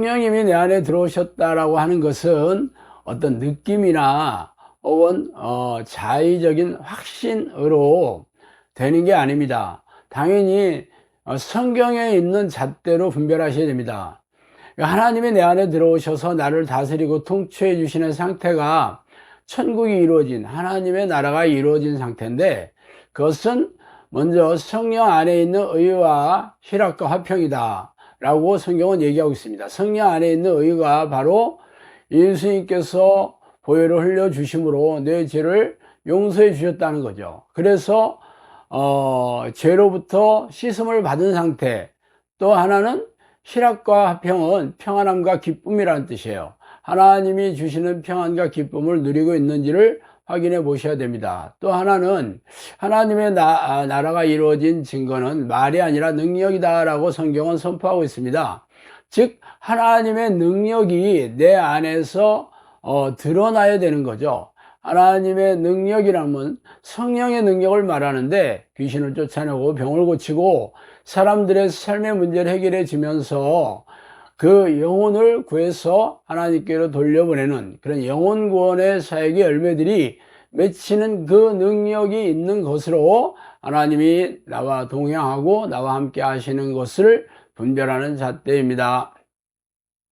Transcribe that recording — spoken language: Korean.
성령님이 내 안에 들어오셨다라고 하는 것은 어떤 느낌이나 혹은 어, 자의적인 확신으로 되는 게 아닙니다. 당연히 어, 성경에 있는 잣대로 분별하셔야 됩니다. 하나님이 내 안에 들어오셔서 나를 다스리고 통치해 주시는 상태가 천국이 이루어진 하나님의 나라가 이루어진 상태인데 그것은 먼저 성령 안에 있는 의와 희락과 화평이다 라고 성경은 얘기하고 있습니다. 성령 안에 있는 의가 바로 예수님께서 보혈을 흘려 주심으로 내 죄를 용서해 주셨다는 거죠. 그래서 어, 죄로부터 씻음을 받은 상태. 또 하나는 희락과 화평은 평안함과 기쁨이라는 뜻이에요. 하나님이 주시는 평안과 기쁨을 누리고 있는지를 확인해 보셔야 됩니다. 또 하나는 하나님의 나, 아, 나라가 이루어진 증거는 말이 아니라 능력이다라고 성경은 선포하고 있습니다. 즉 하나님의 능력이 내 안에서 어, 드러나야 되는 거죠. 하나님의 능력이라면 성령의 능력을 말하는데 귀신을 쫓아내고 병을 고치고 사람들의 삶의 문제를 해결해 주면서 그 영혼을 구해서 하나님께로 돌려보내는 그런 영혼 구원의 사역의 열매들이 맺히는 그 능력이 있는 것으로 하나님이 나와 동행하고 나와 함께 하시는 것을 분별하는 잣대입니다.